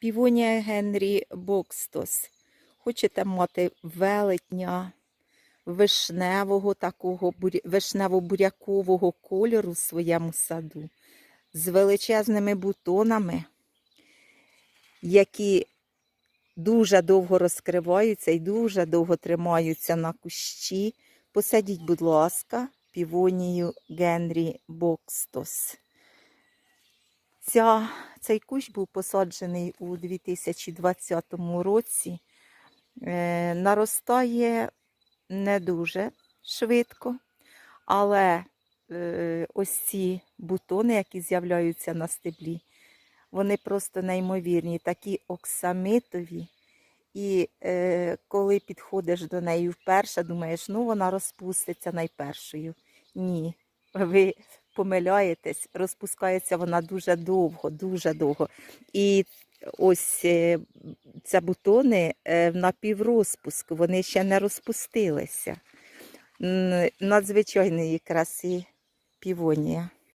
Півонія Генрі Бокстос. Хочете мати велетня вишневого такого вишнево-бурякового кольору в своєму саду з величезними бутонами, які дуже довго розкриваються і дуже довго тримаються на кущі. Посадіть, будь ласка, півонію Генрі Бокстос. Ця, цей кущ був посаджений у 2020 році. Е, наростає не дуже швидко, але е, ось ці бутони, які з'являються на стеблі, вони просто неймовірні, такі оксамитові. І е, коли підходиш до неї вперше, думаєш, ну вона розпуститься найпершою. Ні, ви помиляєтесь, розпускається вона дуже довго, дуже довго. І ось ці бутони е, на піврозпуску, вони ще не розпустилися. Надзвичайної краси півонія.